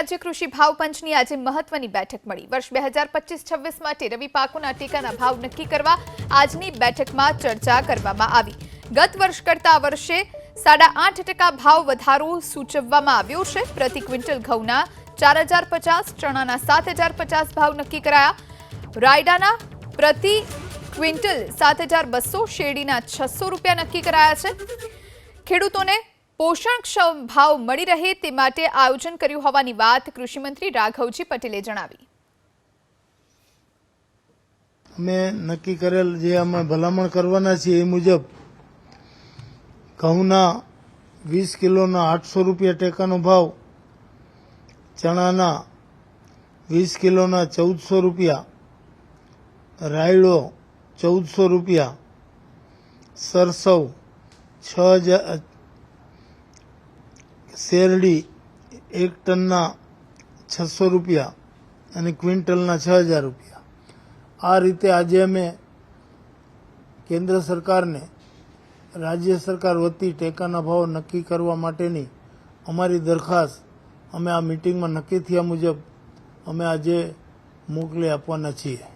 રાજ્ય કૃષિ ભાવ પંચની આજે મહત્વની બેઠક મળી. વર્ષ બે હજાર પચીસ છવ્વીસ માટે રવિ પાકોના ટેકાના ભાવ નક્કી કરવા આજની બેઠકમાં ચર્ચા કરવામાં આવી. ગત વર્ષ કરતા વર્ષે સાડા આઠ ટકા ભાવ વધારો સૂચવવામાં આવ્યો છે. પ્રતિ ક્વિન્ટલ ઘઉંના ચાર હજાર પચાસ, ચણાના સાત હજાર પચાસ ભાવ નક્કી કરાયા. રાયડાના પ્રતિ ક્વિન્ટલ સાત હજાર બસો, શેરડીના છસો રૂપિયા નક્કી કરાયા છે. ખેડૂતોને પોષણક્ષમ ભાવ મળી રહે તે માટે આયોજન કર્યું હોવાની વાત કૃષિમંત્રી રાઘવજી પટેલે જણાવી. અમે નક્કી કરેલ જે અમે ભલામણ કરવાના છીએ એ મુજબ ઘઉંના વીસ કિલોના આઠસો રૂપિયા ટેકાનો ભાવ, ચણાના વીસ કિલોના ચૌદસો રૂપિયા, રાયડો ચૌદસો રૂપિયા, સરસવ છ હજાર શેરડી એક ટનના છસો રૂપિયા અને ક્વિન્ટલના છ હજાર રૂપિયા. આ રીતે આજે અમે કેન્દ્ર સરકારને, રાજ્ય સરકાર વતી ટેકાના ભાવ નક્કી કરવા માટેની અમારી દરખાસ્ત અમે આ મિટિંગમાં નક્કી થયા મુજબ અમે આજે મોકલી આપવાના છીએ.